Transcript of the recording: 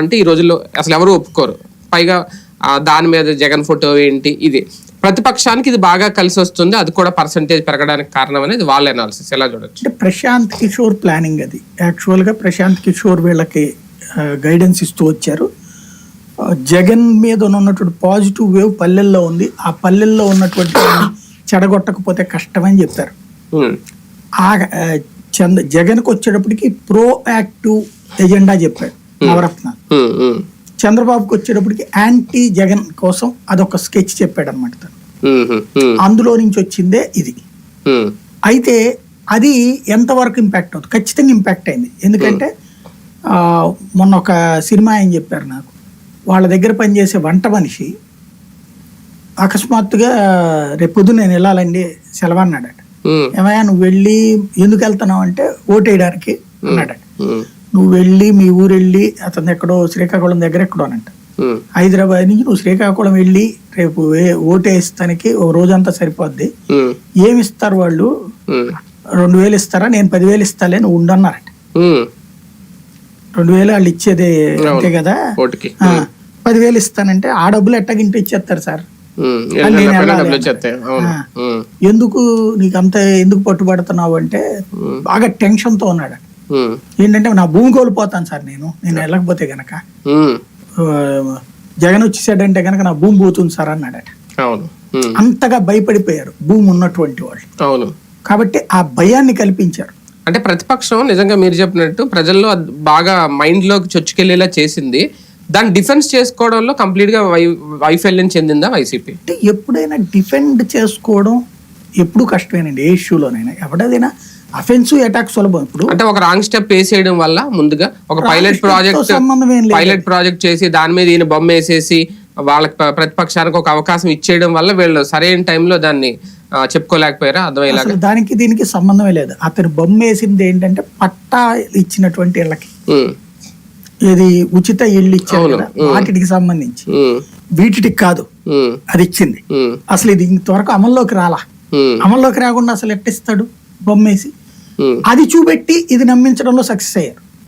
అంటే ఈ రోజుల్లో అసలు ఎవరు ఒప్పుకోరు. పైగా దాని మీద జగన్ ఫోటో ఏంటి ఇది. ప్రతిపక్షానికి ఇది బాగా కలిసి వస్తుంది అది కూడా పర్సంటేజ్ పెరగడానికి కారణం అనేది వాళ్ళ అనాలిసిస్ ఎలా చూడొచ్చు? అంటే ప్రశాంత్ కిషోర్ ప్లానింగ్ అది. యాక్చువల్గా ప్రశాంత్ కిషోర్ వీళ్ళకి గైడెన్స్ ఇస్తూ వచ్చారు. జగన్ మీద ఉన్నటువంటి పాజిటివ్ వేవ్ పల్లెల్లో ఉంది. ఆ పల్లెల్లో ఉన్నటువంటి చెడగొట్టకపోతే కష్టమని చెప్పారు ఉమ్, ఆ చంద్ర జగన్కి వచ్చేటప్పటికి ప్రో యాక్టివ్ ఎజెండా చెప్పాడు నవరత్న ఉమ్, ఉమ్, చంద్రబాబుకి వచ్చేటప్పటికి యాంటీ జగన్ కోసం అదొక స్కెచ్ చెప్పాడు అనమాట తను అందులో నుంచి వచ్చిందే ఇది. అయితే అది ఎంతవరకు ఇంపాక్ట్ అవుతుంది? ఖచ్చితంగా ఇంపాక్ట్ అయింది. ఎందుకంటే మొన్న ఒక సినిమా ఆయన చెప్పారు నాకు. వాళ్ళ దగ్గర పనిచేసే వంట మనిషి అకస్మాత్తుగా రేపు పొద్దున్న నేను వెళ్ళాలండి సెలవు అన్నాడట. ఏమయ్యా నువ్వు వెళ్ళి ఎందుకు వెళ్తున్నావు అంటే ఓటేయడానికి అన్నాడట. నువ్వు వెళ్ళి మీ ఊరు వెళ్ళి అతను ఎక్కడో శ్రీకాకుళం దగ్గర ఎక్కడో అనంట ఉమ్, హైదరాబాద్ నుంచి నువ్వు శ్రీకాకుళం వెళ్ళి రేపు ఓటేస్తానికి ఒక రోజంతా సరిపోద్ది. ఏమి ఇస్తారు వాళ్ళు? రెండు వేలు ఇస్తారా? నేను పదివేలు ఇస్తాలే నువ్వు ఉండన్నారట. రెండు వేలు వాళ్ళు ఇచ్చేది అంతే కదా? పదివేలు ఇస్తానంటే ఆ డబ్బులు ఎట్టగింటే ఇచ్చేస్తారు సార్? ఎందుకు నీకు అంత ఎందుకు పట్టుబడుతున్నావు అంటే బాగా టెన్షన్తో ఉన్నాడు. ఏంటంటే నా భూమి కోల్పోతాను సార్ నేను. నేను వెళ్ళకపోతే గనక. జగన్ వచ్చేసాడంటే గనక నా భూమి పోతుంది సార్ అన్నాడట. అవును. అంతగా భయపడిపోయారు భూమి ఉన్నటువంటి వాళ్ళు. అవును. కాబట్టి ఆ భయాన్ని కల్పించారు. అంటే ప్రతిపక్షం నిజంగా మీరు చెప్పినట్టు ప్రజల్లో బాగా మైండ్లోకి చొచ్చుకెళ్ళేలా చేసింది. దాన్ని డిఫెన్స్ చేసుకోవడంలో కంప్లీట్గా వైఫల్యం చెందిందా వైసీపీ? అంటే ఎప్పుడైనా డిఫెండ్ చేసుకోవడం ఎప్పుడు కష్టమేనండి. ఏ ఇష్యూలోనైనా. ఎవడదైనా అఫెన్సివ్ అటాక్ సులభం ఇప్పుడు. అంటే ఒక రాంగ్ స్టెప్ వేసేయడం వల్ల ముందుగా ఒక పైలట్ ప్రాజెక్ట్ సంబంధం ఏం లేదు. పైలట్ ప్రాజెక్ట్ చేసి దాని మీద ఈయన బొమ్మ వేసేసి వాళ్ళకి ప్ర- ప్రతిపక్షానికి ఒక అవకాశం ఇచ్చేయడం వల్ల వీళ్ళు సరైన టైంలో దాన్ని చెప్పుకోలేకపోయారా? అర్థమయ్యేలాగా. దానికి దీనికి సంబంధమే లేదు. అతను బొమ్మ వేసింది ఏంటంటే పట్టా ఇచ్చినటువంటి ఇళ్ళకి. ఇది ఉచిత ఇళ్ళు ఇచ్చారు వాటికి సంబంధించి. వీటికి కాదు. అది ఇచ్చింది. అసలు ఇది ఇంతవరకు అమల్లోకి రాలా? అమల్లోకి రాకుండా అసలు ఎట్టిస్తాడు? బొమ్మేసి అది చూపెట్టి ఇది నమ్మించడంలో సక్సెస్ అయ్యారు